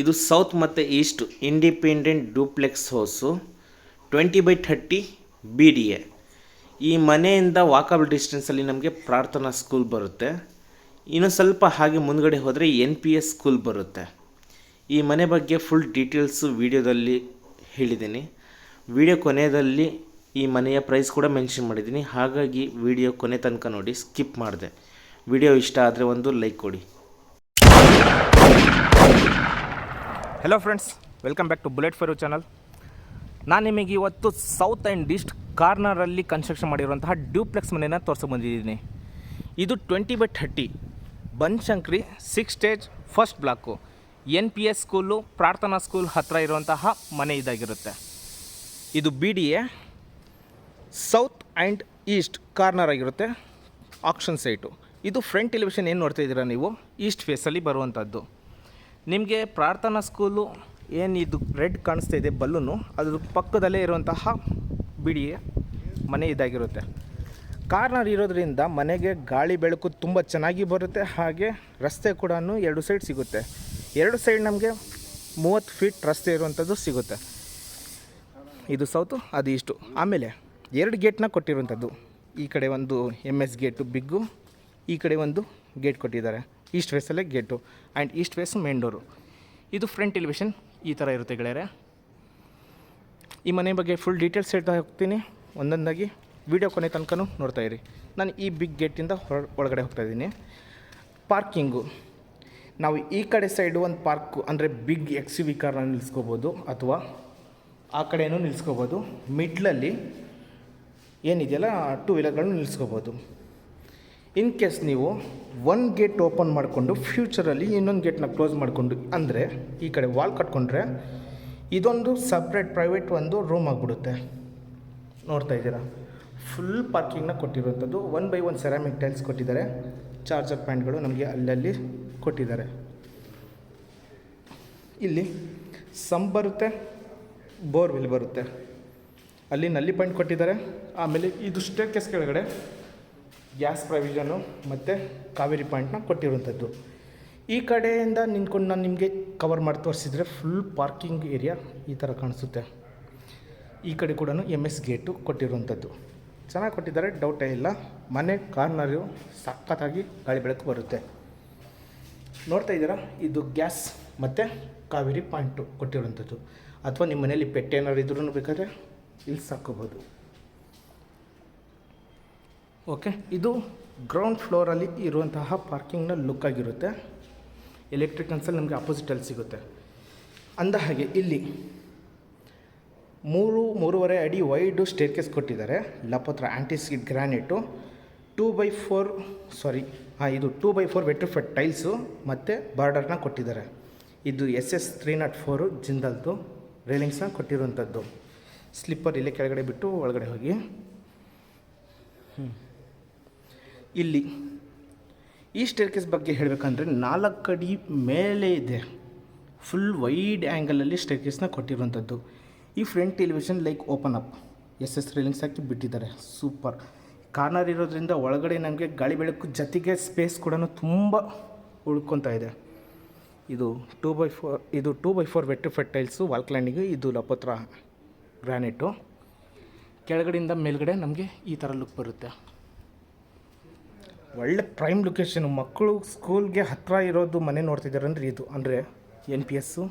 ಇದು ಸೌತ್ ಮತ್ತು east independent duplex house, twenty by thirty B D A. ಈ ಮನೆಯಿಂದ ವಾಕಬಲ್ ಡಿಸ್ಟೆನ್ಸಲ್ಲಿ ನಮಗೆ ಪ್ರಾರ್ಥನಾ ಸ್ಕೂಲ್ ಬರುತ್ತೆ. ಇನ್ನು ಸ್ವಲ್ಪ ಹಾಗೆ ಮುಂದುಗಡೆ ಹೋದರೆ ಎನ್ ಪಿ ಎಸ್ ಸ್ಕೂಲ್ ಬರುತ್ತೆ. ಈ ಮನೆ ಬಗ್ಗೆ ಫುಲ್ ಡೀಟೇಲ್ಸು ವಿಡಿಯೋದಲ್ಲಿ ಹೇಳಿದ್ದೀನಿ. ವಿಡಿಯೋ ಕೊನೆಯಲ್ಲಿ ಈ ಮನೆಯ ಪ್ರೈಸ್ ಕೂಡ ಮೆನ್ಷನ್ ಮಾಡಿದ್ದೀನಿ. ಹಾಗಾಗಿ ವಿಡಿಯೋ ಕೊನೆ ತನಕ ನೋಡಿ ಸ್ಕಿಪ್ ಮಾಡಿದೆ. ವಿಡಿಯೋ ಇಷ್ಟ ಆದರೆ ಒಂದು ಲೈಕ್ ಕೊಡಿ. Hello friends welcome back to bullet fire channel ನಾನು ನಿಮಗೆ ಇವತ್ತು ಸೌತ್ ಆ್ಯಂಡ್ ಈಸ್ಟ್ ಕಾರ್ನರಲ್ಲಿ ಕನ್ಸ್ಟ್ರಕ್ಷನ್ ಮಾಡಿರುವಂತಹ ಡ್ಯೂಪ್ಲೆಕ್ಸ್ ಮನೆಯನ್ನು ತೋರಿಸೋಕೆ ಬಂದಿದ್ದೀನಿ. ಇದು twenty by thirty Banashankari six stage first block N P S school Prarthana school ಹತ್ತಿರ ಇರುವಂತಹ ಮನೆ ಇದಾಗಿರುತ್ತೆ. ಇದು B D A south and east corner ಆಗಿರುತ್ತೆ ಆಕ್ಷನ್ ಸೈಟು ಇದು ಫ್ರಂಟ್ ಎಲಿವೇಷನ್ ಏನು ನೋಡ್ತಾ ಇದ್ದೀರಾ ನೀವು? ಈಸ್ಟ್ ಫೇಸಲ್ಲಿ ಬರುವಂಥದ್ದು ನಿಮಗೆ ಪ್ರಾರ್ಥನಾ ಸ್ಕೂಲು ಏನು ಇದು ರೆಡ್ ಕಾಣಿಸ್ತಾ ಇದೆ, ಬಲ್ಲೂನು. ಅದ್ರ ಪಕ್ಕದಲ್ಲೇ ಇರುವಂತಹ ಬಿಡಿ ಮನೆ ಇದಾಗಿರುತ್ತೆ. ಕಾರ್ನರ್ ಇರೋದ್ರಿಂದ ಮನೆಗೆ ಗಾಳಿ ಬೆಳಕು ತುಂಬ ಚೆನ್ನಾಗಿ ಬರುತ್ತೆ, ಹಾಗೆ ರಸ್ತೆ ಕೂಡ ಎರಡು ಸೈಡ್ ಸಿಗುತ್ತೆ. ಎರಡು ಸೈಡ್ ನಮಗೆ ಮೂವತ್ತು ಫೀಟ್ ರಸ್ತೆ ಇರುವಂಥದ್ದು ಸಿಗುತ್ತೆ. ಇದು ಸೌತು, ಅದು ಇಷ್ಟು ಆಮೇಲೆ ಎರಡು ಗೇಟ್ನ ಕೊಟ್ಟಿರುವಂಥದ್ದು ಈ ಕಡೆ ಒಂದು ಎಂ ಎಸ್ ಗೇಟು, ಬಿಗ್ಗು. ಈ ಕಡೆ ಒಂದು ಗೇಟ್ ಕೊಟ್ಟಿದ್ದಾರೆ. East ವೇಸಲ್ಲೇ gate and east ways main door ಇದು ಫ್ರಂಟ್ ಎಲಿವೇಶನ್ ಈ ಥರ ಇರುತ್ತೆ ಗೆಳೆಯರೆ. ಈ ಮನೆ ಬಗ್ಗೆ ಫುಲ್ ಡೀಟೇಲ್ಸ್ ಹೇಳ್ತಾ ಹೋಗ್ತೀನಿ. ಒಂದೊಂದಾಗಿ ವಿಡಿಯೋ ಕೊನೆ ತನಕನೂ ನೋಡ್ತಾ ಇರಿ. ನಾನು ಈ ಬಿಗ್ ಗೇಟಿಂದ ಹೊರ, ಒಳಗಡೆ ಹೋಗ್ತಾ ಇದ್ದೀನಿ. ಪಾರ್ಕಿಂಗು ನಾವು ಈ ಕಡೆ ಸೈಡು ಒಂದು ಪಾರ್ಕು ಅಂದರೆ ಬಿಗ್ ಎಕ್ಸ್ ವಿ ಕಾರ್ನ ನಿಲ್ಲಿಸ್ಕೋಬೋದು ಅಥವಾ ಆ ಕಡೆಯೂ ನಿಲ್ಲಿಸ್ಕೋಬೋದು ಮಿಡ್ಲಲ್ಲಿ ಏನಿದೆಯಲ್ಲ ಟೂ ವೀಲರ್ಗಳನ್ನ ನಿಲ್ಲಿಸ್ಕೋಬೋದು ಇನ್ ಕೇಸ್ ನೀವು ಒಂದು ಗೇಟ್ ಓಪನ್ ಮಾಡಿಕೊಂಡು ಫ್ಯೂಚರಲ್ಲಿ ಇನ್ನೊಂದು ಗೇಟ್ನ ಕ್ಲೋಸ್ ಮಾಡಿಕೊಂಡು ಅಂದರೆ ಈ ಕಡೆ ವಾಲ್ ಕಟ್ಕೊಂಡ್ರೆ ಇದೊಂದು ಸಪ್ರೇಟ್ ಪ್ರೈವೇಟ್ ಒಂದು ರೂಮ್ ಆಗಿಬಿಡುತ್ತೆ. ನೋಡ್ತಾ ಇದ್ದೀರಾ? ಫುಲ್ ಪಾರ್ಕಿಂಗ್ನ ಕೊಟ್ಟಿರುವಂಥದ್ದು one by one ceramic tiles ಕೊಟ್ಟಿದ್ದಾರೆ. ಚಾರ್ಜರ್ ಪ್ಯಾಂಟ್ಗಳು ನಮಗೆ ಅಲ್ಲಲ್ಲಿ ಕೊಟ್ಟಿದ್ದಾರೆ. ಇಲ್ಲಿ ಸಮ್ ಬರುತ್ತೆ ಬೋರ್ವೆಲ್ ಬರುತ್ತೆ. ಅಲ್ಲಿ ನಲ್ಲಿ ಪಾಯಿಂಟ್ ಕೊಟ್ಟಿದ್ದಾರೆ. ಆಮೇಲೆ ಇದು ಸ್ಟೇರ್ ಕೇಸ್ ಕೆಳಗಡೆ ಗ್ಯಾಸ್ ಪ್ರಾವಿಷನು ಮತ್ತು ಕಾವೇರಿ ಪಾಯಿಂಟ್ನ ಕೊಟ್ಟಿರುವಂಥದ್ದು ಈ ಕಡೆಯಿಂದ ನಿಂತ್ಕೊಂಡು ನಾನು ನಿಮಗೆ ಕವರ್ ಮಾಡಿ ತೋರಿಸಿದ್ರೆ ಫುಲ್ ಪಾರ್ಕಿಂಗ್ ಏರಿಯಾ ಈ ಥರ ಕಾಣಿಸುತ್ತೆ. ಈ ಕಡೆ ಕೂಡ ಎಂ ಎಸ್ ಗೇಟು ಕೊಟ್ಟಿರುವಂಥದ್ದು ಚೆನ್ನಾಗಿ ಕೊಟ್ಟಿದ್ದಾರೆ ಡೌಟೇ ಇಲ್ಲ. ಮನೆ ಕಾರ್ನರು ಸಖತ್ತಾಗಿ ಗಾಳಿ ಬೆಳಕು ಬರುತ್ತೆ. ನೋಡ್ತಾ ಇದ್ದೀರಾ? ಇದು ಗ್ಯಾಸ್ ಮತ್ತು ಕಾವೇರಿ ಪಾಯಿಂಟು ಕೊಟ್ಟಿರುವಂಥದ್ದು ಅಥವಾ ನಿಮ್ಮ ಮನೆಯಲ್ಲಿ ಪೆಟ್ಟು ಏನಾದ್ರು ಇದ್ರೂ ಬೇಕಾದರೆ ಇಲ್ಲಿ ಸಾಕೋಬೋದು ಓಕೆ, ಇದು ಗ್ರೌಂಡ್ ಫ್ಲೋರಲ್ಲಿ ಇರುವಂತಹ ಪಾರ್ಕಿಂಗ್ನ ಲುಕ್ ಆಗಿರುತ್ತೆ. ಎಲೆಕ್ಟ್ರಿಕಲ್ಸಲ್ಲಿ ನಮಗೆ ಅಪೋಸಿಟಲ್ಲಿ ಸಿಗುತ್ತೆ. ಅಂದ ಹಾಗೆ ಇಲ್ಲಿ ಮೂರು, ಮೂರುವರೆ ಅಡಿ ವೈಡು ಸ್ಟೇರ್ಕೇಸ್ ಕೊಟ್ಟಿದ್ದಾರೆ. Lapatra antiskid granite two by four sorry ಹಾಂ, ಇದು two by four vitrified tiles ಮತ್ತು ಬಾರ್ಡರ್ನ ಕೊಟ್ಟಿದ್ದಾರೆ. ಇದು S S three nought four ಜಿಂದಲ್ದು ರೇಲಿಂಗ್ಸ್ನ ಕೊಟ್ಟಿರುವಂಥದ್ದು. ಸ್ಲಿಪ್ಪರ್ ಇಲ್ಲೇ ಕೆಳಗಡೆ ಬಿಟ್ಟು ಒಳಗಡೆ ಹೋಗಿ. ಹ್ಮ್. ಇಲ್ಲಿ ಈ ಸ್ಟೇರ್ಕೇಸ್ ಬಗ್ಗೆ ಹೇಳಬೇಕಂದ್ರೆ ನಾಲ್ಕು ಅಡಿ ಮೇಲೆ ಇದೆ. ಫುಲ್ ವೈಡ್ ಆ್ಯಂಗಲಲ್ಲಿ ಸ್ಟೇರ್ಕೇಸ್ನ ಕೊಟ್ಟಿರುವಂಥದ್ದು ಈ front television like open up S S railings ಹಾಕಿ ಬಿಟ್ಟಿದ್ದಾರೆ. ಸೂಪರ್ ಕಾರ್ನರ್ ಇರೋದ್ರಿಂದ ಒಳಗಡೆ ನಮಗೆ ಗಾಳಿ ಬೆಳಕು ಜೊತೆಗೆ ಸ್ಪೇಸ್ ಕೂಡ ತುಂಬ ಉಳ್ಕೊತಾ ಇದೆ. ಇದು ಟೂ ಬೈ ಫೋರ್ ಇದು two by four vitrified tiles wall cladding ಇದು ಲಪತ್ರ ಗ್ರಾನೈಟು ಕೆಳಗಡೆಯಿಂದ ಮೇಲ್ಗಡೆ ನಮಗೆ ಈ ಥರ ಲುಕ್ ಬರುತ್ತೆ. ಒಳ್ಳೆ ಪ್ರೈಮ್ ಲೊಕೇಶನ್ ಮಕ್ಕಳು ಸ್ಕೂಲ್ಗೆ ಹತ್ತಿರ ಇರೋದು ಮನೆ ನೋಡ್ತಿದ್ದಾರೆ ಅಂದರೆ ಇದು. ಅಂದರೆ N P S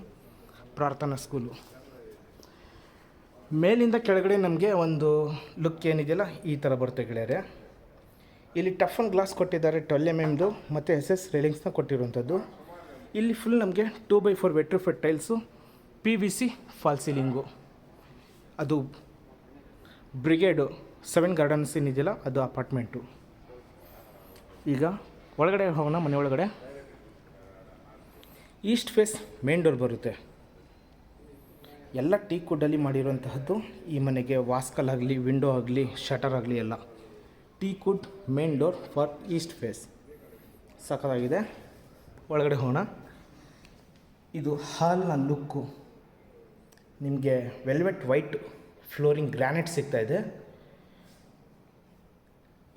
Prarthana school ಮೇಲಿಂದ ಕೆಳಗಡೆ ನಮಗೆ ಒಂದು ಲುಕ್ ಏನಿದೆಯಲ್ಲ, ಈ ಥರ ಬರುತ್ತೆ ಗೆಳೆಯರೆ. ಇಲ್ಲಿ ಟಫ್ ಆನ್ ಗ್ಲಾಸ್ ಕೊಟ್ಟಿದ್ದಾರೆ ಟ್ವೆಲ್ ಎಂ ಎಮ್ದು ಮತ್ತು ಎಸ್ ಎಸ್ ರೇಲಿಂಗ್ಸ್ನ ಕೊಟ್ಟಿರುವಂಥದ್ದು. ಇಲ್ಲಿ ಫುಲ್ ನಮಗೆ two by four vitrified tiles P V C false ceiling ಅದು ಬ್ರಿಗೇಡು ಸೆವೆನ್ ಗಾರ್ಡನ್ಸ್ ಏನಿದೆಯಲ್ಲ, ಅದು ಅಪಾರ್ಟ್ಮೆಂಟು ಈಗ ಒಳಗಡೆ ಹೋಗೋಣ, ಮನೆ ಒಳಗಡೆ. ಈಸ್ಟ್ ಫೇಸ್ ಮೇನ್ ಡೋರ್ ಬರುತ್ತೆ. ಎಲ್ಲ ಟೀ ಕುಡ್ಡಲ್ಲಿ ಮಾಡಿರುವಂತಹದ್ದು ಈ ಮನೆಗೆ ವಾಸ್ಕಲ್ ಆಗಲಿ ವಿಂಡೋ ಆಗಲಿ ಶಟರ್ ಆಗಲಿ ಎಲ್ಲ. Teak wood main door for east face ಸಖತ್ತಾಗಿದೆ. ಒಳಗಡೆ ಹೋಗೋಣ. ಇದು ಹಾಲ್ನ ಲುಕ್ಕು ನಿಮಗೆ ವೆಲ್ವೆಟ್ ವೈಟ್ ಫ್ಲೋರಿಂಗ್ ಸಿಗ್ತಾ ಇದೆ.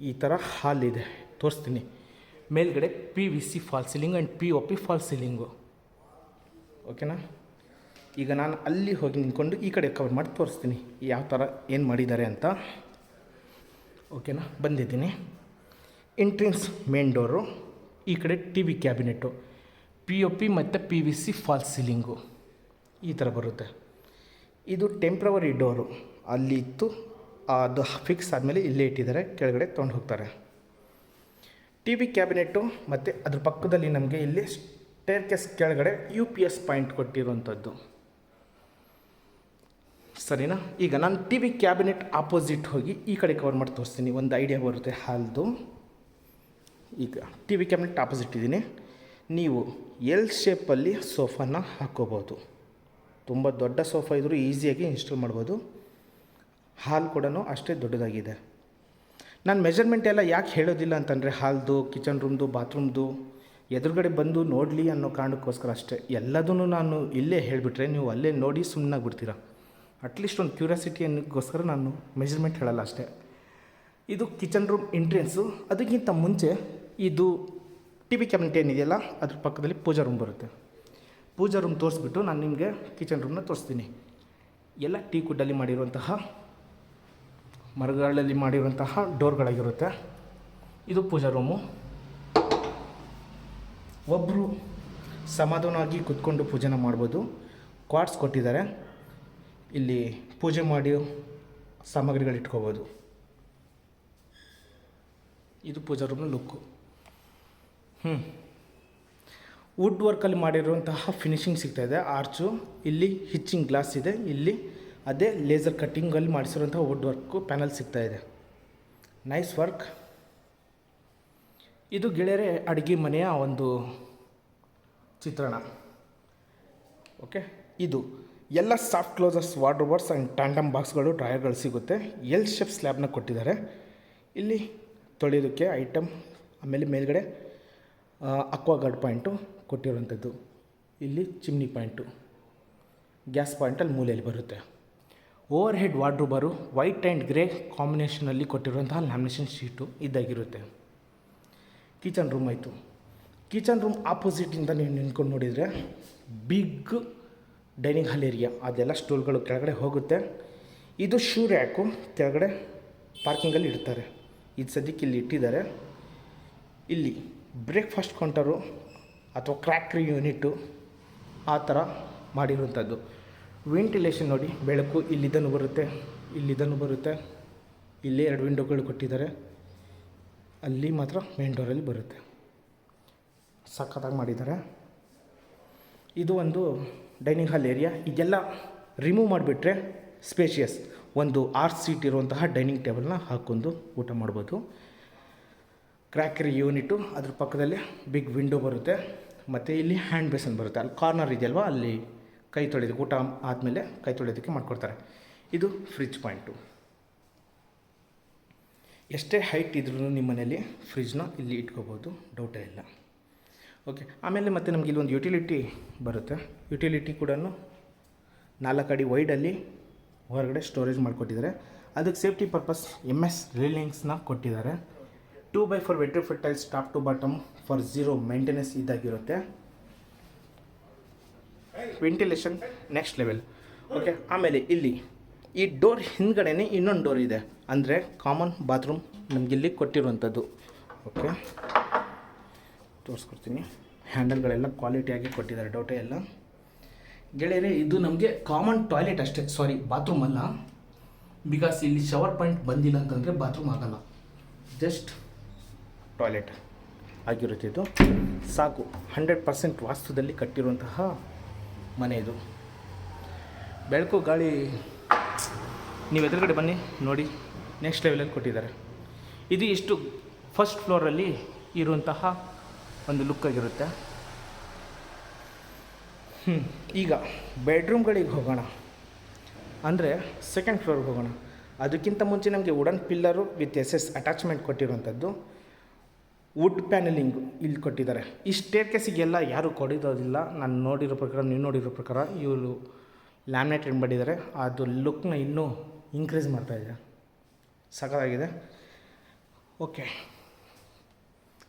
ಈ ಥರ ಹಾಲ್ ಇದೆ. ತೋರಿಸ್ತೀನಿ. ಮೇಲ್ಗಡೆ P V C false ceiling and P O P false ceiling ಓಕೆನಾ ಈಗ ನಾನು ಅಲ್ಲಿ ಹೋಗಿ ನಿಂತ್ಕೊಂಡು ಈ ಕಡೆ ಕವರ್ ಮಾಡಿ ತೋರಿಸ್ತೀನಿ. ಯಾವ ಥರ ಏನು ಮಾಡಿದ್ದಾರೆ ಅಂತ. ಓಕೆನಾ ಬಂದಿದ್ದೀನಿ. ಎಂಟ್ರೆನ್ಸ್ ಮೇನ್ ಡೋರು ಈ ಕಡೆ T V cabinet P O P ಮತ್ತು P V C false ceiling ಈ ಥರ ಬರುತ್ತೆ. ಇದು ಟೆಂಪ್ರವರಿ ಡೋರು ಅಲ್ಲಿ ಇತ್ತು, ಅದು ಫಿಕ್ಸ್ ಆದಮೇಲೆ ಇಲ್ಲೇ ಇಟ್ಟಿದ್ದಾರೆ, ಕೆಳಗಡೆ ತೊಗೊಂಡು ಹೋಗ್ತಾರೆ. ಟಿ ವಿ ಕ್ಯಾಬಿನೆಟ್ಟು ಮತ್ತು ಅದ್ರ ಪಕ್ಕದಲ್ಲಿ ನಮಗೆ ಇಲ್ಲಿ ಸ್ಟೇರ್ ಕೇಸ್ ಕೆಳಗಡೆ ಯು ಪಿ ಎಸ್ ಪಾಯಿಂಟ್ ಕೊಟ್ಟಿರುವಂಥದ್ದು. ಸರಿನಾ? ಈಗ ನಾನು ಟಿ ವಿ ಕ್ಯಾಬಿನೆಟ್ ಆಪೋಸಿಟ್ ಹೋಗಿ ಈ ಕಡೆ ಕವರ್ ಮಾಡಿ ತೋರಿಸ್ತೀನಿ. ಒಂದು ಐಡಿಯಾ ಬರುತ್ತೆ ಹಾಲ್ದು. ಈಗ ಟಿ ವಿ ಕ್ಯಾಬಿನೆಟ್ ಆಪೋಸಿಟ್ ಇದ್ದೀನಿ. ನೀವು ಎಲ್ ಶೇಪಲ್ಲಿ ಸೋಫಾನ ಹಾಕ್ಕೋಬೋದು ತುಂಬ ದೊಡ್ಡ ಸೋಫಾ ಇದ್ದರೂ ಈಸಿಯಾಗಿ ಇನ್ಸ್ಟಾಲ್ ಮಾಡ್ಬೋದು. ಹಾಲ್ ಕೂಡ ಅಷ್ಟೇ ದೊಡ್ಡದಾಗಿದೆ. ನಾನು ಮೆಜರ್ಮೆಂಟ್ ಎಲ್ಲ ಯಾಕೆ ಹೇಳೋದಿಲ್ಲ ಅಂತಂದರೆ ಹಾಲ್ದು ಕಿಚನ್ ರೂಮ್ದು ಬಾತ್ರೂಮ್ದು ಎದುರುಗಡೆ ಬಂದು ನೋಡಲಿ ಅನ್ನೋ ಕಾರಣಕ್ಕೋಸ್ಕರ ಅಷ್ಟೇ. ಎಲ್ಲದನ್ನು ನಾನು ಇಲ್ಲೇ ಹೇಳಿಬಿಟ್ರೆ ನೀವು ಅಲ್ಲೇ ನೋಡಿ ಸುಮ್ಮನಾಗಿ ಬಿಡ್ತೀರಾ. ಅಟ್ಲೀಸ್ಟ್ ಒಂದು ಕ್ಯೂರಿಯಾಸಿಟಿ ಅನ್ನೋಕ್ಕೋಸ್ಕರ ನಾನು ಮೆಜರ್ಮೆಂಟ್ ಹೇಳಲ್ಲ ಅಷ್ಟೇ. ಇದು ಕಿಚನ್ ರೂಮ್ ಎಂಟ್ರೆನ್ಸು ಅದಕ್ಕಿಂತ ಮುಂಚೆ ಇದು ಟಿ ವಿ ಕ್ಯಾಬಿನೆಟ್ ಏನಿದೆಯಲ್ಲ, ಅದ್ರ ಪಕ್ಕದಲ್ಲಿ ಪೂಜಾ ರೂಮ್ ಬರುತ್ತೆ. ಪೂಜಾ ರೂಮ್ ತೋರಿಸ್ಬಿಟ್ಟು ನಾನು ನಿಮಗೆ ಕಿಚನ್ ರೂಮ್ನ ತೋರಿಸ್ತೀನಿ. ಎಲ್ಲ ಟೀ ಕುಡ್ಡಲ್ಲಿ ಮಾಡಿರುವಂತಹ ಮರಗಳಲ್ಲಿ ಮಾಡಿರುವಂತಹ ಡೋರ್ಗಳಾಗಿರುತ್ತೆ. ಇದು ಪೂಜಾ ರೂಮು. ಒಬ್ಬರು ಸಮಾಧಾನವಾಗಿ ಕುತ್ಕೊಂಡು ಪೂಜೆನ ಮಾಡ್ಬೋದು. ಕ್ವಾಟ್ಸ್ ಕೊಟ್ಟಿದ್ದಾರೆ. ಇಲ್ಲಿ ಪೂಜೆ ಮಾಡಿ ಸಾಮಗ್ರಿಗಳು ಇಟ್ಕೋಬೋದು. ಇದು ಪೂಜಾ ರೂಮ್ನ ಲುಕ್ಕು. ಹ್ಞೂ ವುಡ್ ವರ್ಕಲ್ಲಿ ಮಾಡಿರುವಂತಹ ಫಿನಿಶಿಂಗ್ ಸಿಗ್ತಾಯಿದೆ ಆರ್ಚು. ಇಲ್ಲಿ ಹಿಚ್ಚಿಂಗ್ ಗ್ಲಾಸ್ ಇದೆ. ಇಲ್ಲಿ ಅದೇ ಲೇಸರ್ ಕಟ್ಟಿಂಗಲ್ಲಿ ಮಾಡಿಸಿರೋಂಥ ವುಡ್ ವರ್ಕು ಪ್ಯಾನಲ್ ಇದೆ. ನೈಸ್ ವರ್ಕ್ ಇದು ಗೆಳೆಯರೆ ಅಡುಗೆ ಮನೆಯ ಒಂದು ಚಿತ್ರಣ. ಓಕೆ ಇದು ಎಲ್ಲ soft closers wardrobes and tandem ಬಾಕ್ಸ್ಗಳು ಡ್ರಾಯರ್ಗಳು ಸಿಗುತ್ತೆ. ಎಲ್ ಶೆಫ್ ಸ್ಲ್ಯಾಬ್ನ ಕೊಟ್ಟಿದ್ದಾರೆ. ಇಲ್ಲಿ ತೊಳೆಯೋದಕ್ಕೆ ಐಟಮ್ ಆಮೇಲೆ ಮೇಲ್ಗಡೆ ಅಕ್ವಾಗಾರ್ಡ್ ಪಾಯಿಂಟು ಕೊಟ್ಟಿರುವಂಥದ್ದು. ಇಲ್ಲಿ ಚಿಮ್ನಿ ಪಾಯಿಂಟು ಗ್ಯಾಸ್ ಪಾಯಿಂಟಲ್ಲಿ ಮೂಲೆಯಲ್ಲಿ ಬರುತ್ತೆ. ಓವರ್ ಹೆಡ್ ವಾರ್ಡ್ರೋಬರು ವೈಟ್ ಆ್ಯಂಡ್ ಗ್ರೇ ಕಾಂಬಿನೇಷನಲ್ಲಿ ಕೊಟ್ಟಿರುವಂತಹ ಲ್ಯಾಮಿನೇಷನ್ ಶೀಟು ಇದ್ದಾಗಿರುತ್ತೆ ಕಿಚನ್ ರೂಮ್ ಆಯಿತು. ಕಿಚನ್ ರೂಮ್ ಆಪೋಸಿಟಿಂದ ನೀವು ನಿಂತ್ಕೊಂಡು ನೋಡಿದರೆ ಬಿಗ್ ಡೈನಿಂಗ್ ಹಾಲ್ ಏರಿಯಾ, ಅದೆಲ್ಲ ಸ್ಟೂಲ್ಗಳು ಕೆಳಗಡೆ ಹೋಗುತ್ತೆ. ಇದು ಶೂ ರ್ಯಾಕು, ಕೆಳಗಡೆ ಪಾರ್ಕಿಂಗಲ್ಲಿ ಇಡ್ತಾರೆ. ಇದು ಸದ್ಯಕ್ಕೆ ಇಲ್ಲಿ ಇಟ್ಟಿದ್ದಾರೆ. ಇಲ್ಲಿ ಬ್ರೇಕ್ಫಾಸ್ಟ್ ಕೌಂಟರು ಅಥವಾ ಕ್ರ್ಯಾಕ್ರಿ ಯೂನಿಟು ಆ ಥರ ಮಾಡಿರುವಂಥದ್ದು. ವೆಂಟಿಲೇಷನ್ ನೋಡಿ, ಬೆಳಕು ಇಲ್ಲಿದ್ದನ್ನು ಬರುತ್ತೆ ಇಲ್ಲಿದ್ದನ್ನು ಬರುತ್ತೆ. ಇಲ್ಲಿ ಎರಡು ವಿಂಡೋಗಳು ಕೊಟ್ಟಿದ್ದಾರೆ. ಅಲ್ಲಿ ಮಾತ್ರ ಮೇನ್ ಡೋರಲ್ಲಿ ಬರುತ್ತೆ. ಸಖತ್ತಾಗಿ ಮಾಡಿದ್ದಾರೆ. ಇದು ಒಂದು ಡೈನಿಂಗ್ ಹಾಲ್ ಏರಿಯಾ ಇದೆಲ್ಲ ರಿಮೂವ್ ಮಾಡಿಬಿಟ್ರೆ ಸ್ಪೇಷಿಯಸ್ ಒಂದು ಆರ್ ಸೀಟ್ ಇರುವಂತಹ ಡೈನಿಂಗ್ ಟೇಬಲ್ನ ಹಾಕ್ಕೊಂಡು ಊಟ ಮಾಡ್ಬೋದು. ಕ್ರ್ಯಾಕರಿ ಯೂನಿಟು ಅದ್ರ ಪಕ್ಕದಲ್ಲಿ ಬಿಗ್ ವಿಂಡೋ ಬರುತ್ತೆ. ಮತ್ತು ಇಲ್ಲಿ ಹ್ಯಾಂಡ್ ಬೇಸನ್ ಬರುತ್ತೆ. ಅಲ್ಲಿ ಕಾರ್ನರ್ ಇದೆಯಲ್ವ? ಅಲ್ಲಿ ಕೈ ತೊಳೆಯೋದು ಊಟ ಆದಮೇಲೆ ಕೈ ತೊಳೆಯೋದಕ್ಕೆ ಮಾಡಿಕೊಡ್ತಾರೆ. ಇದು ಫ್ರಿಜ್ ಪಾಯಿಂಟು ಎಷ್ಟೇ ಹೈಟ್ ಇದ್ರೂ ನಿಮ್ಮ ಮನೆಯಲ್ಲಿ ಫ್ರಿಜ್ನ ಇಲ್ಲಿ ಇಟ್ಕೋಬೋದು ಡೌಟೇ ಇಲ್ಲ. ಓಕೆ ಆಮೇಲೆ ಮತ್ತೆ ನಮಗೆ ಇಲ್ಲೊಂದು ಯುಟಿಲಿಟಿ ಬರುತ್ತೆ. ಯುಟಿಲಿಟಿ ಕೂಡ ನಾಲ್ಕು ಅಡಿ ವೈಡಲ್ಲಿ ಹೊರಗಡೆ ಸ್ಟೋರೇಜ್ ಮಾಡಿಕೊಟ್ಟಿದ್ದಾರೆ. ಅದಕ್ಕೆ ಸೇಫ್ಟಿ ಪರ್ಪಸ್ ಎಂ ಎಸ್ ರೀಲಿಂಗ್ಸ್ನ ಕೊಟ್ಟಿದ್ದಾರೆ. Two by four vitrified tiles top to bottom for zero maintenance ಇದಾಗಿರುತ್ತೆ. ವೆಂಟಿಲೇಷನ್ ನೆಕ್ಸ್ಟ್ ಲೆವೆಲ್ ಓಕೆ ಆಮೇಲೆ ಇಲ್ಲಿ ಈ ಡೋರ್ ಹಿಂದ್ಗಡೆನೇ ಇನ್ನೊಂದು ಡೋರ್ ಇದೆ. ಅಂದರೆ ಕಾಮನ್ ಬಾತ್ರೂಮ್ ನಮಗಿಲ್ಲಿ ಕೊಟ್ಟಿರುವಂಥದ್ದು. ಓಕೆ ತೋರಿಸ್ಕೊಡ್ತೀನಿ. ಹ್ಯಾಂಡಲ್ಗಳೆಲ್ಲ ಕ್ವಾಲಿಟಿಯಾಗಿ ಕೊಟ್ಟಿದ್ದಾರೆ ಡೌಟೇ ಎಲ್ಲ. ಗೆಳೆಯರೆ, ಇದು ನಮಗೆ ಕಾಮನ್ ಟಾಯ್ಲೆಟ್ ಅಷ್ಟೇ. ಸಾರಿ ಬಾತ್ರೂಮ್ ಅಲ್ಲ. ಬಿಕಾಸ್ ಇಲ್ಲಿ ಶವರ್ ಪಾಯಿಂಟ್ ಬಂದಿಲ್ಲ ಅಂತಂದರೆ ಬಾತ್ರೂಮ್ ಆಗಲ್ಲ. ಜಸ್ಟ್ ಟಾಯ್ಲೆಟ್ ಆಗಿರುತ್ತಿದ್ದು ಸಾಕು. ಹಂಡ್ರೆಡ್ ಪರ್ಸೆಂಟ್ ವಾಸ್ತುದಲ್ಲಿ ಕಟ್ಟಿರುವಂತಹ ಮನೆ ಇದು ಬೆಳಕು, ಗಾಳಿ, ನೀವು ಎದುರುಗಡೆ ಬನ್ನಿ, ನೋಡಿ ನೆಕ್ಸ್ಟ್ ಲೆವೆಲಲ್ಲಿ ಕೊಟ್ಟಿದ್ದಾರೆ. ಇದು ಇಷ್ಟು ಫಸ್ಟ್ ಫ್ಲೋರಲ್ಲಿ ಇರುವಂತಹ ಒಂದು ಲುಕ್ ಆಗಿರುತ್ತೆ. ಹ್ಞೂ ಈಗ ಬೆಡ್ರೂಮ್ಗಳಿಗೆ ಹೋಗೋಣ. ಅಂದರೆ ಸೆಕೆಂಡ್ ಫ್ಲೋರ್ಗೆ ಹೋಗೋಣ. ಅದಕ್ಕಿಂತ ಮುಂಚೆ ನಮಗೆ wooden pillar with S S attachment ಕೊಟ್ಟಿರುವಂಥದ್ದು. ವುಡ್ ಪ್ಯಾನಲಿಂಗು ಇಲ್ಲಿ ಕೊಟ್ಟಿದ್ದಾರೆ. ಈ ಸ್ಟೇರ್ ಕೇಸಿಗೆಲ್ಲ ಯಾರೂ ಕೊಡಿರೋದಿಲ್ಲ ನಾನು ನೋಡಿರೋ ಪ್ರಕಾರ, ನೀವು ನೋಡಿರೋ ಪ್ರಕಾರ ಇವರು ಲ್ಯಾಮಿನೇಟ್ ಏನು ಮಾಡಿದ್ದಾರೆ. ಅದು ಲುಕ್ನ ಇನ್ನೂ ಇನ್ಕ್ರೀಸ್ ಮಾಡ್ತಾಯಿದೆ ಸಖತ್ತಾಗಿದೆ. ಓಕೆ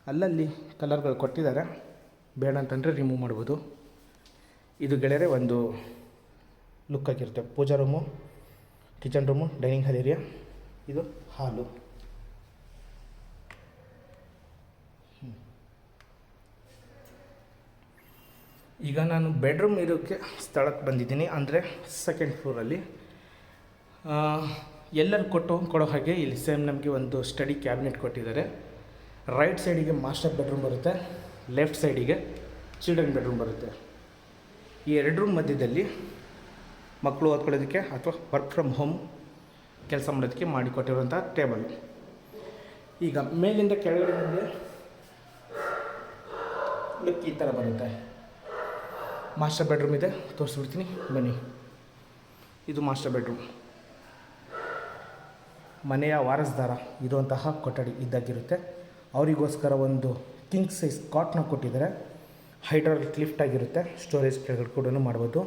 ಅಲ್ಲಲ್ಲಿ ಕಲರ್ಗಳು ಕೊಟ್ಟಿದ್ದಾರೆ. ಬೇಡ ಅಂತಂದರೆ ರಿಮೂವ್ ಮಾಡ್ಬೋದು. ಇದು ಗೆಳೆಯರೆ ಒಂದು ಲುಕ್ ಆಗಿರುತ್ತೆ. Puja room kitchen room dining hall area ಇದು ಹಾಲು ಈಗ ನಾನು ಬೆಡ್ರೂಮ್ ಇರೋಕ್ಕೆ ಸ್ಥಳಕ್ಕೆ ಬಂದಿದ್ದೀನಿ. ಅಂದರೆ ಸೆಕೆಂಡ್ ಫ್ಲೋರಲ್ಲಿ ಎಲ್ಲರೂ ಕೊಟ್ಟು ಕೊಡೋ ಹಾಗೆ ಇಲ್ಲಿ ಸೇಮ್ ನಮಗೆ ಒಂದು ಸ್ಟಡಿ ಕ್ಯಾಬಿನೆಟ್ ಕೊಟ್ಟಿದ್ದಾರೆ. ರೈಟ್ ಸೈಡಿಗೆ ಮಾಸ್ಟರ್ ಬೆಡ್ರೂಮ್ ಬರುತ್ತೆ. ಲೆಫ್ಟ್ ಸೈಡಿಗೆ ಚಿಲ್ಡ್ರನ್ ಬೆಡ್ರೂಮ್ ಬರುತ್ತೆ. ಈ ಎರಡು ರೂಮ್ ಮಧ್ಯದಲ್ಲಿ ಮಕ್ಕಳು ಓದ್ಕೊಳ್ಳೋದಕ್ಕೆ ಅಥವಾ ವರ್ಕ್ ಫ್ರಮ್ ಹೋಮ್ ಕೆಲಸ ಮಾಡೋದಕ್ಕೆ ಮಾಡಿಕೊಟ್ಟಿರುವಂಥ ಟೇಬಲ್ ಈಗ ಮೇಲಿಂದ ಕೆಳಗಡೆ ಲುಕ್ ಈ ಥರ ಬರುತ್ತೆ. ಮಾಸ್ಟರ್ ಬೆಡ್ರೂಮ್ ಇದೆ, ತೋರಿಸ್ಬಿಡ್ತೀನಿ, ಬನ್ನಿ. ಇದು ಮಾಸ್ಟರ್ ಬೆಡ್ರೂಮ್. ಮನೆಯ ವಾರಸ್ದಾರ ಇರುವಂತಹ ಕೊಠಡಿ ಇದ್ದಾಗಿರುತ್ತೆ. ಅವರಿಗೋಸ್ಕರ ಒಂದು ಕಿಂಗ್ ಸೈಜ್ ಕಾಟ್ನ ಕೊಟ್ಟಿದ್ದಾರೆ. ಹೈಡ್ರಾಲಿಕ್ ಲಿಫ್ಟ್ ಆಗಿರುತ್ತೆ, ಸ್ಟೋರೇಜ್ ಕೆಳಗಡೆ ಕೂಡ ಮಾಡ್ಬೋದು.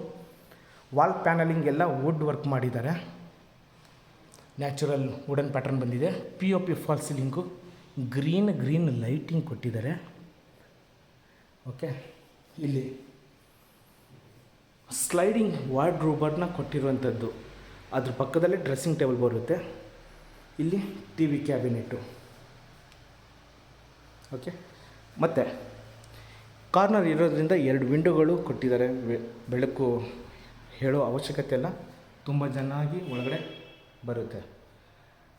ವಾಲ್ ಪ್ಯಾನಲಿಂಗ್ ಎಲ್ಲ ವುಡ್ ವರ್ಕ್ ಮಾಡಿದ್ದಾರೆ. ನ್ಯಾಚುರಲ್ ವುಡನ್ ಪ್ಯಾಟರ್ನ್ ಬಂದಿದೆ. P O P false ceiling, green green lighting ಕೊಟ್ಟಿದ್ದಾರೆ. ಓಕೆ, ಇಲ್ಲಿ. ಸ್ಲೈಡಿಂಗ್ ವಾರ್ಡ್ರೋಬರ್ನ ಕೊಟ್ಟಿರುವಂಥದ್ದು. ಅದ್ರ ಪಕ್ಕದಲ್ಲೇ ಡ್ರೆಸ್ಸಿಂಗ್ ಟೇಬಲ್ ಬರುತ್ತೆ. ಇಲ್ಲಿ ಟಿ ವಿ ಕ್ಯಾಬಿನೆಟ್ಟು ಓಕೆ ಮತ್ತು ಕಾರ್ನರ್ ಇರೋದ್ರಿಂದ ಎರಡು ವಿಂಡೋಗಳು ಕೊಟ್ಟಿದ್ದಾರೆ. ಬೆಳಕು ಹೇಳೋ ಅವಶ್ಯಕತೆ ಎಲ್ಲ ತುಂಬ ಚೆನ್ನಾಗಿ ಒಳಗಡೆ ಬರುತ್ತೆ.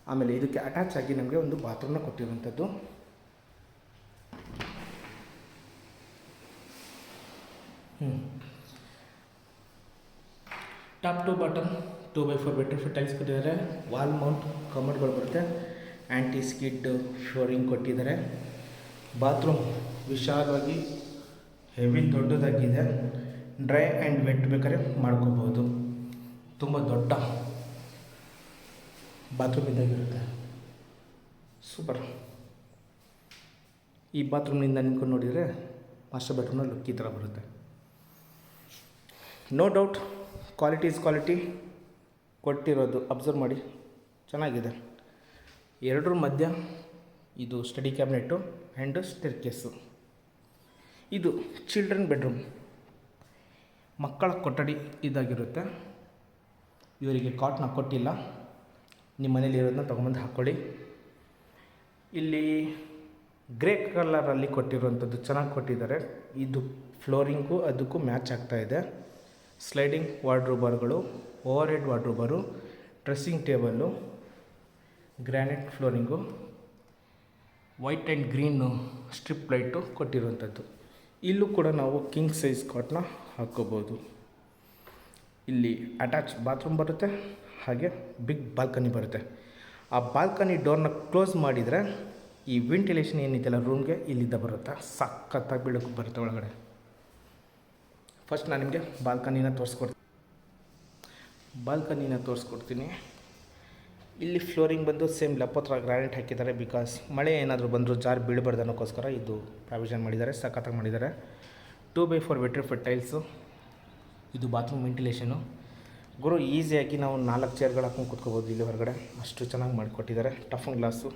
ಆಮೇಲೆ ಇದಕ್ಕೆ ಅಟ್ಯಾಚ್ ಆಗಿ ನಮಗೆ ಒಂದು ಬಾತ್ರೂಮ್ನ ಕೊಟ್ಟಿರುವಂಥದ್ದು. ಹ್ಞೂ top to bottom two by four vitrified tiles ಕೊಟ್ಟಿದ್ದಾರೆ. ವಾಲ್ ಮೌಂಟ್ ಕಮರ್ಗಳು ಬರುತ್ತೆ. ಆ್ಯಂಟಿ ಸ್ಕಿಡ್ ಫ್ಲೋರಿಂಗ್ ಕೊಟ್ಟಿದ್ದಾರೆ. ಬಾತ್ರೂಮ್ ವಿಶಾಲವಾಗಿ ಹೆವಿ ದೊಡ್ಡದಾಗಿದೆ. ಡ್ರೈ ಆ್ಯಂಡ್ ವೆಟ್ ಬೇಕಾದ್ರೆ ಮಾಡ್ಕೋಬೋದು. ತುಂಬ ದೊಡ್ಡ ಬಾತ್ರೂಮ್ ಇದ್ದಾಗಿರುತ್ತೆ ಸೂಪರ್ ಈ ಬಾತ್ರೂಮ್ನಿಂದ ನಿಂತ್ಕೊಂಡು ನೋಡಿದರೆ ಮಾಸ್ಟರ್ ಬೆಡ್ರೂಮ್ನ ಲುಕ್ ಈ ಥರ ಬರುತ್ತೆ. No doubt quality is quality ಕೊಟ್ಟಿರೋದು ಅಬ್ಸರ್ವ್ ಮಾಡಿ. ಚೆನ್ನಾಗಿದೆ. ಎರಡರ ಮಧ್ಯ ಇದು ಸ್ಟಡಿ ಕ್ಯಾಬಿನೆಟ್ಟು ಆ್ಯಂಡ್ ಸ್ಟೆರ್ ಕೇಸು ಇದು ಚಿಲ್ಡ್ರನ್ ಬೆಡ್ರೂಮ್ ಮಕ್ಕಳ ಕೊಠಡಿ ಇದಾಗಿರುತ್ತೆ. ಇವರಿಗೆ ಕಾಟ್ನ ಕೊಟ್ಟಿಲ್ಲ. ನಿಮ್ಮ ಮನೇಲಿ ಇರೋದನ್ನ ತೊಗೊಂಬಂದು ಹಾಕ್ಕೊಳ್ಳಿ ಇಲ್ಲಿ ಗ್ರೇ ಕಲರಲ್ಲಿ ಕೊಟ್ಟಿರುವಂಥದ್ದು ಚೆನ್ನಾಗಿ ಕೊಟ್ಟಿದ್ದಾರೆ. ಇದು ಫ್ಲೋರಿಂಗು ಅದಕ್ಕೂ ಮ್ಯಾಚ್ ಆಗ್ತಾ ಇದೆ. ಸ್ಲೈಡಿಂಗ್ ವಾರ್ಡ್ರೋಬರ್ಗಳು over head ವಾರ್ಡ್ರೋಬರು dressing table granite flooring white and green strip light ಕೊಟ್ಟಿರುವಂಥದ್ದು. ಇಲ್ಲೂ ಕೂಡ ನಾವು ಕಿಂಗ್ ಸೈಜ್ ಕಾಟ್ನ ಹಾಕ್ಕೋಬೋದು. ಇಲ್ಲಿ ಅಟ್ಯಾಚ್ ಬಾತ್ರೂಮ್ ಬರುತ್ತೆ, ಹಾಗೆ ಬಿಗ್ ಬಾಲ್ಕನಿ ಬರುತ್ತೆ. ಆ ಬಾಲ್ಕನಿ ಡೋರ್ನ ಕ್ಲೋಸ್ ಮಾಡಿದರೆ ಈ ವೆಂಟಿಲೇಷನ್ ಏನಿದೆಯಲ್ಲ ರೂಮ್ಗೆ ಇಲ್ಲಿದ್ದ ಬರುತ್ತೆ? ಸಖತ್ತಾಗಿ ಬೆಳಕು ಬರುತ್ತೆ ಒಳಗಡೆ. ಫಸ್ಟ್ ನಾನು ನಿಮಗೆ ಬಾಲ್ಕನಿನ ತೋರಿಸ್ಕೊಡ್ತೀನಿ. ಬಾಲ್ಕನಿನ ತೋರಿಸ್ಕೊಡ್ತೀನಿ. ಇಲ್ಲಿ ಫ್ಲೋರಿಂಗ್ ಬಂದು ಸೇಮ್ ಲಪ್ಪತ್ರ ಗ್ರಾನೈಟ್ ಹಾಕಿದ್ದಾರೆ ಬಿಕಾಸ್ ಮಳೆ ಏನಾದರೂ ಬಂದರೂ ಜಾರ್ ಬೀಳಬಾರ್ದು ಅನ್ನೋಕ್ಕೋಸ್ಕರ ಇದು ಪ್ರಾವಿಷನ್ ಮಾಡಿದ್ದಾರೆ, ಸಖತ್ತಾಗಿ ಮಾಡಿದ್ದಾರೆ. Two by four vitrified tiles ಇದು ಬಾತ್ರೂಮ್ ವೆಂಟಿಲೇಷನು ಗುರು ಈಸಿಯಾಗಿ ನಾವು ನಾಲ್ಕು ಚೇರ್ಗಳು ಹಾಕೊಂಡು ಕೂತ್ಕೋಬೋದು ಇಲ್ಲಿ ಹೊರಗಡೆ. ಅಷ್ಟು ಚೆನ್ನಾಗಿ ಮಾಡಿಕೊಟ್ಟಿದ್ದಾರೆ. ಟಫನ್ ಗ್ಲಾಸು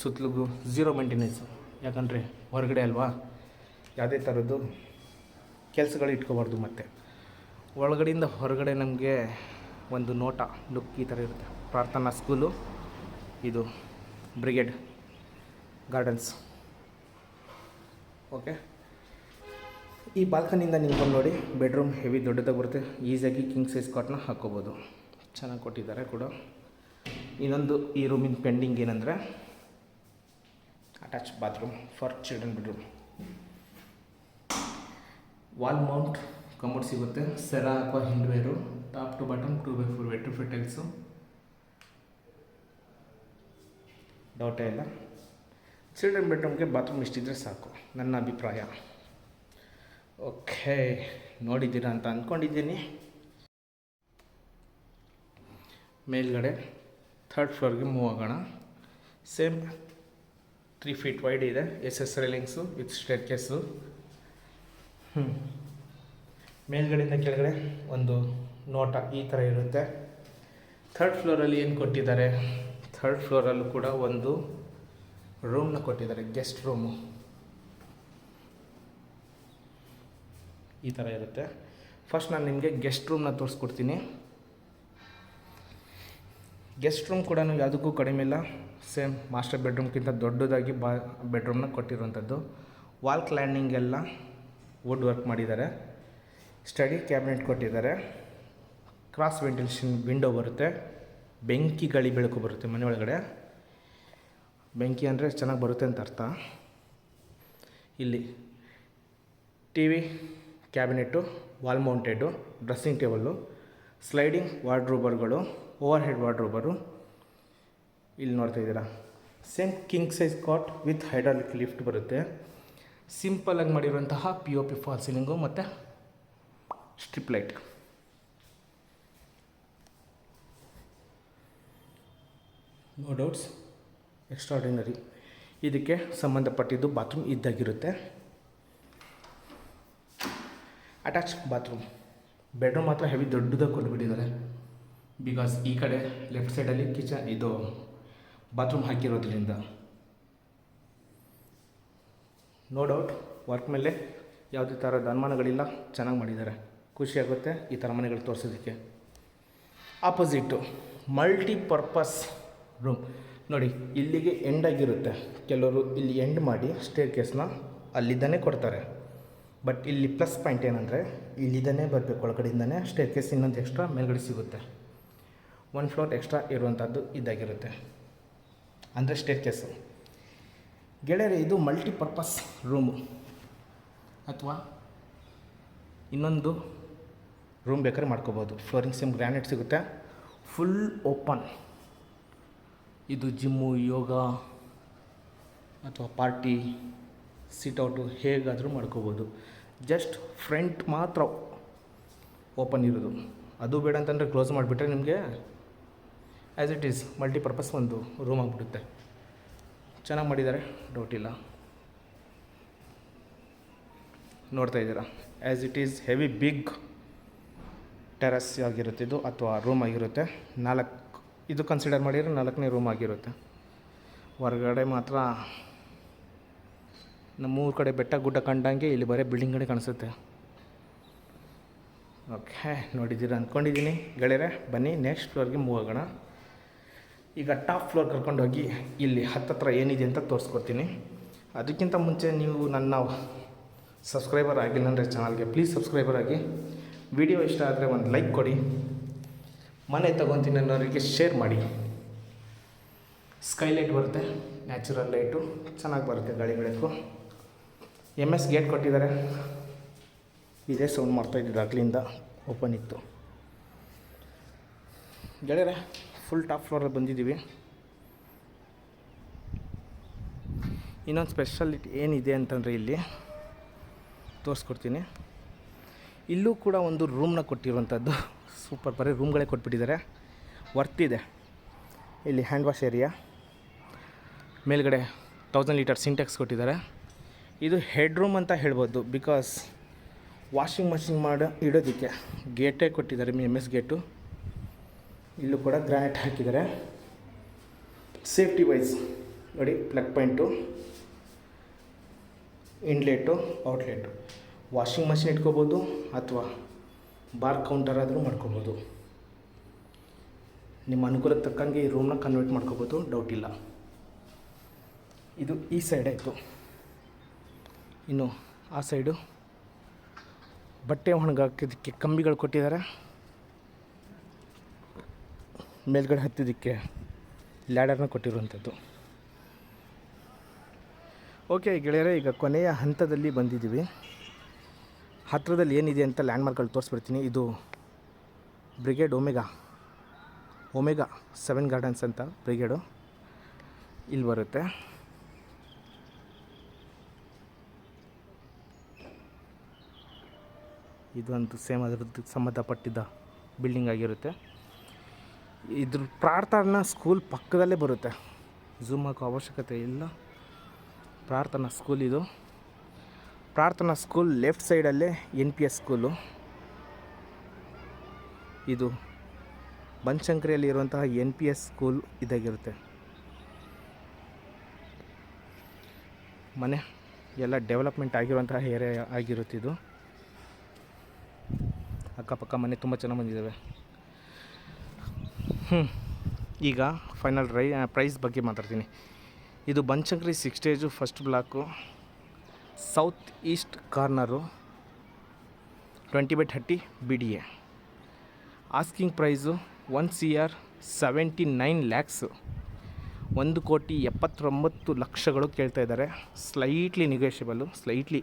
ಸುತ್ತಲೂ ಝೀರೋ ಮೇಂಟೆನೆನ್ಸು ಯಾಕಂದರೆ ಹೊರಗಡೆ ಅಲ್ವಾ? ಯಾವುದೇ ಥರದ್ದು ಕೆಲಸಗಳು ಇಟ್ಕೋಬಾರ್ದು ಮತ್ತೆ. ಒಳಗಡೆಯಿಂದ ಹೊರಗಡೆ ನಮಗೆ ಒಂದು ನೋಟ ಲುಕ್ ಈ ಥರ ಇರುತ್ತೆ. ಪ್ರಾರ್ಥನಾ ಸ್ಕೂಲು, ಇದು ಬ್ರಿಗೇಡ್ ಗಾರ್ಡನ್ಸ್. ಓಕೆ? ಈ ಬಾಲ್ಕನಿಯಿಂದ ನಿಂತ್ಕೊಂಡು ನೋಡಿ, ಬೆಡ್ರೂಮ್ ಹೆವಿ ದೊಡ್ಡದಾಗಿ ಬರುತ್ತೆ. ಈಸಿಯಾಗಿ ಕಿಂಗ್ ಸೈಜ್ ಕಾಟ್ನ ಹಾಕ್ಕೋಬೋದು. ಚೆನ್ನಾಗಿ ಕೊಟ್ಟಿದ್ದಾರೆ ಕೂಡ. ಇನ್ನೊಂದು ಈ ರೂಮಿನ ಪೆಂಡಿಂಗ್ ಏನಂದರೆ, attach bathroom for children bedroom. Wall mount commode ಸಿಗುತ್ತೆ. ಸೆರಾ ಅಥವಾ Hindware. Top to bottom two by four vitrified tiles ಡೌಟೇ ಇಲ್ಲ. ಚಿಲ್ಡ್ರನ್ ಬೆಡ್ರೂಮ್ಗೆ ಬಾತ್ರೂಮ್ ಇಷ್ಟಿದ್ರೆ ಸಾಕು. ನನ್ನ ಅಭಿಪ್ರಾಯ. ಓಕೆ ನೋಡಿದ್ದೀರಾ ಅಂತ ಅಂದ್ಕೊಂಡಿದ್ದೀನಿ ಮೇಲ್ಗಡೆ ಥರ್ಡ್ ಫ್ಲೋರ್ಗೆ ಮೂವ್ ಆಗೋಣ. ಸೇಮ್ ತ್ರೀ ಫೀಟ್ ವೈಡ್ ಇದೆ. S S railings with stair ಹ್ಞೂ ಮೇಲ್ಗಡೆಯಿಂದ ಕೆಳಗಡೆ ಒಂದು ನೋಟ ಈ ಥರ ಇರುತ್ತೆ. ಥರ್ಡ್ ಫ್ಲೋರಲ್ಲಿ ಏನು ಕೊಟ್ಟಿದ್ದಾರೆ? ಥರ್ಡ್ ಫ್ಲೋರಲ್ಲೂ ಕೂಡ ಒಂದು ರೂಮ್ನ ಕೊಟ್ಟಿದ್ದಾರೆ ಗೆಸ್ಟ್ ರೂಮು ಈ ಥರ ಇರುತ್ತೆ. ಫಸ್ಟ್ ನಾನು ನಿಮಗೆ ಗೆಸ್ಟ್ ರೂಮ್ನ ತೋರಿಸ್ಕೊಡ್ತೀನಿ. ಗೆಸ್ಟ್ ರೂಮ್ ಕೂಡ ಯಾವುದಕ್ಕೂ ಕಡಿಮೆ ಇಲ್ಲ. ಸೇಮ್ ಮಾಸ್ಟರ್ ಬೆಡ್ರೂಮ್ಗಿಂತ ದೊಡ್ಡದಾಗಿ ಬಾ ಬೆಡ್ರೂಮ್ನ ಕೊಟ್ಟಿರುವಂಥದ್ದು. ವಾಲ್ ಕ್ಲ್ಯಾಂಡಿಂಗ್ ಎಲ್ಲ ವುಡ್ ವರ್ಕ್ ಮಾಡಿದ್ದಾರೆ. ಸ್ಟಡಿ ಕ್ಯಾಬಿನೆಟ್ ಕೊಟ್ಟಿದ್ದಾರೆ. ಕ್ರಾಸ್ ವೆಂಟಿಲೇಷನ್ ವಿಂಡೋ ಬರುತ್ತೆ. ಬೆಂಕಿ ಗಾಳಿ ಬೆಳಕು ಬರುತ್ತೆ ಮನೆ ಒಳಗಡೆ. ಬೆಂಕಿ ಅಂದರೆ ಚೆನ್ನಾಗಿ ಬರುತ್ತೆ ಅಂತ ಅರ್ಥ. ಇಲ್ಲಿ T V cabinet wall mounted dressing table sliding ವಾರ್ಡ್ರೋಬರ್ಗಳು over head ವಾರ್ಡ್ರೋಬರು ಇಲ್ಲಿ ನೋಡ್ತಾ ಇದ್ದೀರಾ. Same king size cot with hydraulic lift ಬರುತ್ತೆ. ಸಿಂಪಲಾಗಿ ಮಾಡಿರುವಂತಹ P O P false ceiling ಮತ್ತು strip light. No doubts extraordinary ಇದಕ್ಕೆ ಸಂಬಂಧಪಟ್ಟಿದ್ದು ಬಾತ್ರೂಮ್ ಇದ್ದಾಗಿರುತ್ತೆ. ಅಟ್ಯಾಚ್ ಬಾತ್ರೂಮ್ ಬೆಡ್ರೂಮ್ ಮಾತ್ರ ಹೆವಿ ದೊಡ್ಡದಾಗಿ ಕೊಟ್ಬಿಟ್ಟಿದ್ದಾರೆ ಬಿಕಾಸ್ ಈ ಕಡೆ ಲೆಫ್ಟ್ ಸೈಡಲ್ಲಿ ಕಿಚನ್ ಇದು ಬಾತ್ರೂಮ್ ಹಾಕಿರೋದ್ರಿಂದ. ನೋ ಡೌಟ್ ವರ್ಕ್ ಮೇಲೆ ಯಾವುದೇ ಥರದ ಅನುಮಾನಗಳಿಲ್ಲ, ಚೆನ್ನಾಗಿ ಮಾಡಿದ್ದಾರೆ. ಖುಷಿಯಾಗುತ್ತೆ ಈ ಥರ ಮನೆಗಳು ತೋರಿಸೋದಕ್ಕೆ. ಆಪೋಸಿಟ್ಟು ಮಲ್ಟಿಪರ್ಪಸ್ ರೂಮ್ ನೋಡಿ, ಇಲ್ಲಿಗೆ ಎಂಡ್ ಆಗಿರುತ್ತೆ. ಕೆಲವರು ಇಲ್ಲಿ ಎಂಡ್ ಮಾಡಿ ಸ್ಟೇರ್ ಕೇಸ್ನ ಅಲ್ಲಿದ್ದಾನೆ ಕೊಡ್ತಾರೆ. ಬಟ್ ಇಲ್ಲಿ ಪ್ಲಸ್ ಪಾಯಿಂಟ್ ಏನಂದರೆ, ಇಲ್ಲಿದ್ದಾನೆ ಬರಬೇಕು, ಒಳಗಡೆಯಿಂದನೇ ಸ್ಟೇರ್ ಕೇಸ್ ಇನ್ನೊಂದು ಎಕ್ಸ್ಟ್ರಾ ಮೇಲ್ಗಡೆ ಸಿಗುತ್ತೆ. ಒನ್ ಫ್ಲೋರ್ ಎಕ್ಸ್ಟ್ರಾ ಇರುವಂಥದ್ದು ಇದಾಗಿರುತ್ತೆ. ಅಂದರೆ ಸ್ಟೇರ್ ಕೇಸು ಗೆಳೆಯರೆ, ಇದು ಮಲ್ಟಿಪರ್ಪಸ್ ರೂಮು ಅಥವಾ ಇನ್ನೊಂದು ರೂಮ್ ಬೇಕಾದ್ರೆ ಮಾಡ್ಕೋಬೋದು. ಫ್ಲೋರಿಂಗ್ ಸೇಮ್ ಗ್ರ್ಯಾನೈಟ್ ಸಿಗುತ್ತೆ. ಫುಲ್ ಓಪನ್ ಇದು ಜಿಮ್ಮು ಯೋಗ ಅಥವಾ ಪಾರ್ಟಿ ಸಿಟೌಟು ಹೇಗಾದರೂ ಮಾಡ್ಕೋಬೋದು. ಜಸ್ಟ್ ಫ್ರಂಟ್ ಮಾತ್ರ ಓಪನ್ ಇರೋದು. ಅದು ಬೇಡ ಅಂತಂದರೆ ಕ್ಲೋಸ್ ಮಾಡಿಬಿಟ್ರೆ ನಿಮಗೆ ಆ್ಯಸ್ ಇಟ್ ಈಸ್ ಮಲ್ಟಿಪರ್ಪಸ್ ಒಂದು ರೂಮ್ ಆಗಿಬಿಡುತ್ತೆ. ಚೆನ್ನಾಗಿ ಮಾಡಿದ್ದಾರೆ. ಡೌಟ್ ಇಲ್ಲ. ನೋಡ್ತಾ ಇದ್ದೀರಾ? As it is heavy big terrace ಆಗಿರುತ್ತೆ ಇದು, ಅಥವಾ ರೂಮ್ ಆಗಿರುತ್ತೆ. ನಾಲ್ಕು, ಇದು ಕನ್ಸಿಡರ್ ಮಾಡಿದರೆ ನಾಲ್ಕನೇ ರೂಮ್ ಆಗಿರುತ್ತೆ. ಹೊರಗಡೆ ಮಾತ್ರ ನಮ್ಮೂರ ಕಡೆ ಬೆಟ್ಟ ಗುಡ್ಡ ಕಂಡಂಗೆ ಇಲ್ಲಿ ಬರೀ ಬಿಲ್ಡಿಂಗ್ ಕಡೆ ಕಾಣಿಸುತ್ತೆ. ಓಕೆ ನೋಡಿದ್ದೀರ ಅಂದ್ಕೊಂಡಿದ್ದೀನಿ ಗೆಳೆಯರೆ, ಬನ್ನಿ ನೆಕ್ಸ್ಟ್ ಫ್ಲೋರ್ಗೆ ಮೂವ್ ಆಗೋಣ. ಈಗ ಟಾಪ್ ಫ್ಲೋರ್ ಕರ್ಕೊಂಡೋಗಿ ಇಲ್ಲಿ ಹತ್ತತ್ರ ಏನಿದೆ ಅಂತ ತೋರಿಸ್ಕೊಡ್ತೀನಿ. ಅದಕ್ಕಿಂತ ಮುಂಚೆ ನೀವು ನನ್ನ ಸಬ್ಸ್ಕ್ರೈಬರ್ ಆಗಿಲ್ಲ ಅಂದರೆ ಚಾನಲ್ಗೆ ಪ್ಲೀಸ್ ಸಬ್ಸ್ಕ್ರೈಬರ್ ಆಗಿ. ವಿಡಿಯೋ ಇಷ್ಟ ಆದರೆ ಒಂದು ಲೈಕ್ ಕೊಡಿ. ಮನೆ ತಗೊತೀನಿ ಅನ್ನೋರಿಗೆ ಶೇರ್ ಮಾಡಿ. ಸ್ಕೈಲೈಟ್ ಬರುತ್ತೆ, ನ್ಯಾಚುರಲ್ ಲೈಟು, ಚೆನ್ನಾಗಿ ಬರುತ್ತೆ ಗಾಳಿ ಬೆಳಕು. ಎಂ ಎಸ್ ಗೇಟ್ ಕೊಟ್ಟಿದ್ದಾರೆ. ಇದೇ ಸೌಂಡ್ ಮಾಡ್ತಾ ಇದ್ದಿದ್ದು ಆಗ್ಲಿಂದ ಓಪನ್ ಇತ್ತು. ಗೆಳೆಯರೆ ಫುಲ್ ಟಾಪ್ ಫ್ಲೋರಲ್ಲಿ ಬಂದಿದ್ದೀವಿ. ಇನ್ನೊಂದು ಸ್ಪೆಷಾಲಿಟಿ ಏನಿದೆ ಅಂತಂದರೆ ಇಲ್ಲಿ ತೋರಿಸ್ಕೊಡ್ತೀನಿ. ಇಲ್ಲೂ ಕೂಡ ಒಂದು ರೂಮ್ನ ಕೊಟ್ಟಿರುವಂಥದ್ದು. ಸೂಪರ್ ಬರೀ ರೂಮ್ಗಳೇ ಕೊಟ್ಬಿಟ್ಟಿದ್ದಾರೆ. ವರ್ತ್ ಇದೆ. ಇಲ್ಲಿ ಹ್ಯಾಂಡ್ ವಾಶ್ ಏರಿಯಾ ಮೇಲ್ಗಡೆ ತೌಸಂಡ್ ಲೀಟರ್ ಸಿಂಟೆಕ್ಸ್ ಕೊಟ್ಟಿದ್ದಾರೆ. ಇದು ಹೆಡ್ ರೂಮ್ ಅಂತ ಹೇಳ್ಬೋದು. ಬಿಕಾಸ್ ವಾಷಿಂಗ್ ಮಷಿನ್ ಮಾಡಿ ಇಡೋದಕ್ಕೆ ಗೇಟೇ ಕೊಟ್ಟಿದ್ದಾರೆ ಎಂ ಎಸ್ ಗೇಟು ಇಲ್ಲೂ ಕೂಡ ಗ್ರಾನೈಟ್ ಹಾಕಿದ್ದಾರೆ. ಸೇಫ್ಟಿ ವೈಸ್ ನೋಡಿ, plug point inlet outlet. Washing machine ಇಟ್ಕೋಬೋದು ಅಥವಾ ಬಾರ್ ಕೌಂಟರ್ ಆದರೂ ಮಾಡ್ಕೋಬೋದು. ನಿಮ್ಮ ಅನುಕೂಲಕ್ಕೆ ತಕ್ಕಂಗೆ ಈ ರೂಮ್ನ ಕನ್ವರ್ಟ್ ಮಾಡ್ಕೋಬೋದು ಡೌಟ್ ಇಲ್ಲ. ಇದು ಈ ಸೈಡ್ ಆಯಿತು. ಇನ್ನು ಆ ಸೈಡು ಬಟ್ಟೆ ಒಣಗಾಕಿದ್ದಕ್ಕೆ ಕಂಬಿಗಳು ಕೊಟ್ಟಿದ್ದಾರೆ. ಮೇಲ್ಗಡೆ ಹತ್ತಿದ್ದಕ್ಕೆ ಲ್ಯಾಡರ್ನ ಕೊಟ್ಟಿರುವಂಥದ್ದು. ಓಕೆ, ಗೆಳೆಯರೆ, ಈಗ ಕೊನೆಯ ಹಂತದಲ್ಲಿ ಬಂದಿದ್ದೀವಿ. ಹತ್ತಿರದಲ್ಲಿ ಏನಿದೆ ಅಂತ ಲ್ಯಾಂಡ್ಮಾರ್ಕ್ಗಳು ತೋರಿಸ್ಬಿಡ್ತೀನಿ. ಇದು Brigade omega omega seven gardens ಅಂತ ಬ್ರಿಗೇಡು. ಇಲ್ಲಿ ಬರುತ್ತೆ. ಇದೊಂದು ಸೇಮ್ ಅದರದ್ದು ಸಂಬಂಧಪಟ್ಟಿದ್ದ ಬಿಲ್ಡಿಂಗ್ ಆಗಿರುತ್ತೆ. ಇದ್ರ ಪ್ರಾರ್ಥನಾ ಸ್ಕೂಲ್ ಪಕ್ಕದಲ್ಲೇ ಬರುತ್ತೆ. ಝೂಮ್ ಹಾಕೋ ಅವಶ್ಯಕತೆ ಇಲ್ಲ. ಪ್ರಾರ್ಥನಾ ಸ್ಕೂಲ್ ಇದು. ಪ್ರಾರ್ಥನಾ ಸ್ಕೂಲ್ ಲೆಫ್ಟ್ ಸೈಡಲ್ಲೇ ಎನ್ ಪಿ ಎಸ್ ಸ್ಕೂಲು ಇದು ಬನಶಂಕರಿಯಲ್ಲಿ ಇರುವಂತಹ ಎನ್ ಪಿ ಎಸ್ ಸ್ಕೂಲ್ ಇದಾಗಿರುತ್ತೆ. ಮನೆ ಎಲ್ಲ ಡೆವಲಪ್ಮೆಂಟ್ ಆಗಿರುವಂತಹ ಏರಿಯಾ ಆಗಿರುತ್ತೆ ಇದು. ಅಕ್ಕಪಕ್ಕ ಮನೆ ತುಂಬ ಚೆನ್ನಾಗಿ ಬಂದಿದ್ದಾವೆ ಈಗ ಫೈನಲ್ ರೈ ಪ್ರೈಸ್ ಬಗ್ಗೆ ಮಾತಾಡ್ತೀನಿ. ಇದು Banashankari six stage first block south east corner twenty by thirty B D A asking price one C R seventy nine lakhs ಒಂದು ಕೋಟಿ ಎಪ್ಪತ್ತೊಂಬತ್ತು ಲಕ್ಷಗಳು ಕೇಳ್ತಾ ಇದ್ದಾರೆ. Slightly negotiable slightly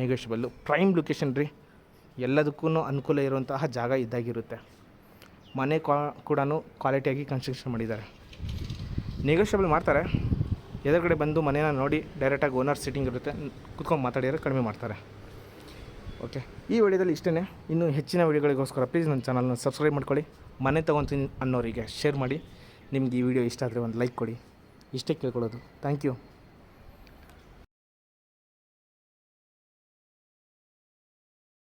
negotiable prime location ರೀ. ಎಲ್ಲದಕ್ಕೂ ಅನುಕೂಲ ಇರುವಂತಹ ಜಾಗ ಇದ್ದಾಗಿರುತ್ತೆ ಮನೆ ಕೂಡ ಕ್ವಾಲಿಟಿಯಾಗಿ ಕನ್ಸ್ಟ್ರಕ್ಷನ್ ಮಾಡಿದ್ದಾರೆ. ನೆಗೋಷಿಯಬಲ್ ಮಾಡ್ತಾರೆ. ಎದುರುಗಡೆ ಬಂದು ಮನೇನ ನೋಡಿ ಡೈರೆಕ್ಟಾಗಿ ಓನರ್ ಸಿಟ್ಟಿಂಗ್ ಇರುತ್ತೆ. ಕುತ್ಕೊಂಡು ಮಾತಾಡಿದರೆ ಕಡಿಮೆ ಮಾಡ್ತಾರೆ. ಓಕೆ ಈ ವಿಡಿಯೋದಲ್ಲಿ ಇಷ್ಟೇ ಇನ್ನೂ ಹೆಚ್ಚಿನ ವಿಡಿಯೋಗಳಿಗೋಸ್ಕರ ಪ್ಲೀಸ್ ನನ್ನ ಚಾನಲ್ನ ಸಬ್ಸ್ಕ್ರೈಬ್ ಮಾಡ್ಕೊಳ್ಳಿ. ಮನೆ ತೊಗೊತೀನಿ ಅನ್ನೋರಿಗೆ ಶೇರ್ ಮಾಡಿ. ನಿಮಗೆ ಈ ವಿಡಿಯೋ ಇಷ್ಟ ಆದರೆ ಒಂದು ಲೈಕ್ ಕೊಡಿ. ಇಷ್ಟೇ ಕೇಳ್ಕೊಳ್ಳೋದು. Thank you